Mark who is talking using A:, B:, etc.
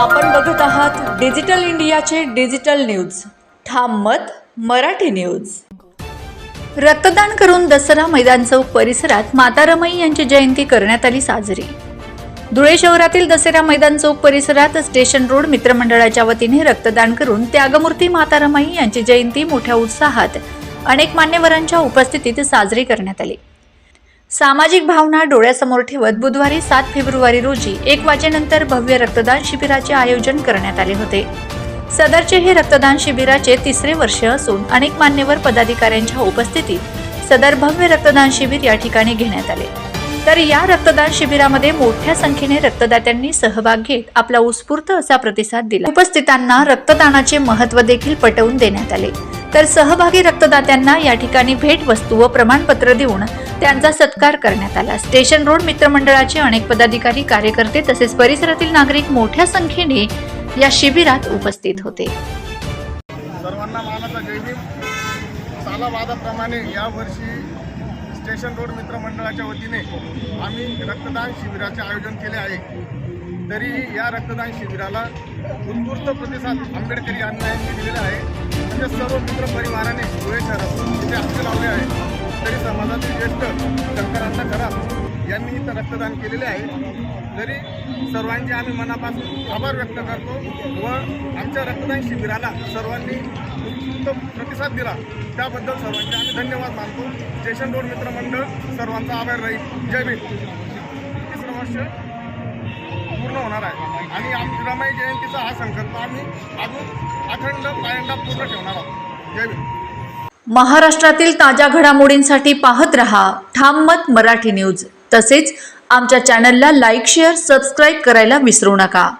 A: आपण बघत आहात डिजिटल इंडियाचे डिजिटल न्यूज. ठाम मत मराठी न्यूज. रक्तदान करून दसरा मैदान चौक परिसरात माता रमाई यांची जयंती करण्यात आली साजरी. धुळे शहरातील दसरा मैदान चौक परिसरात स्टेशन रोड मित्रमंडळाच्या वतीने रक्तदान करून त्यागमूर्ती माता रमाई यांची जयंती मोठ्या उत्साहात अनेक मान्यवरांच्या उपस्थितीत साजरी करण्यात आली. सामाजिक भावना डोळ्यासमोर ठेवत बुधवारी सात फेब्रुवारी रोजी एक वाजेनंतर भव्य रक्तदान शिबिराचे आयोजन करण्यात आले होते. सदरचे हे रक्तदान शिबिराचे तिसरे वर्ष असून अनेक मान्यवर पदाधिकाऱ्यांच्या उपस्थितीत सदर भव्य रक्तदान शिबिर या ठिकाणी घेण्यात आले. तर या रक्तदान शिबिरामध्ये मोठ्या संख्येने रक्तदात्यांनी सहभाग घेत आपला उत्स्फूर्त असा प्रतिसाद दिला. उपस्थितांना रक्तदानाचे महत्त्व देखील पटवून देण्यात आले. तर सहभागी रक्तदात्यांना या ठिकाणी भेटवस्तू व प्रमाणपत्र देऊन त्यांचा सत्कार करण्यात आला. स्टेशन रोड मित्रमंडळाचे अनेक पदाधिकारी कार्यकर्ते तसेच परिसरातील नागरिक मोठ्या संख्येने या शिबिरात उपस्थित होते.
B: सर्वांना मानाचा जय भीम सालावादाप्रमाणे यावर्षी स्टेशन रोड मित्र मंडळाच्या वतीने आम्ही रक्तदान शिबिराचे आयोजन केले आहे. तरीही या रक्तदान शिबिराला उत्कृष्ट प्रतिसाद आंबेडकरी अन्यायांनी दिलेला आहे. म्हणजे सर्व मित्र परिवाराने धुळे शहरातून तिथे हस्ते लावले आहे. तरी समाजातील ज्येष्ठ शंकरांना खराब यांनी इथं रक्तदान केलेले आहे. तरी सर्वांचे आम्ही मनापासून आभार व्यक्त करतो व आमच्या रक्तदान शिबिराला सर्वांनी उत्तम प्रतिसाद दिला. त्याबद्दल सर्वांचे आम्ही धन्यवाद मानतो. स्टेशन रोड मित्रमंडळ सर्वांचा आभार राहील. जय भीम. तिसरं वर्ष पूर्ण होणार आहे. आणि आमची रमाई जयंतीचा हा संकल्प आम्ही अजून अखंड पायंडा पूर्ण ठेवणार आहोत. जय
A: महाराष्ट्रातील ताज्या घडामोडींसाठी पाहत रहा ठाम मत मराठी न्यूज. तसेच आमच्या चॅनलला लाईक शेअर सबस्क्राईब करायला विसरू नका.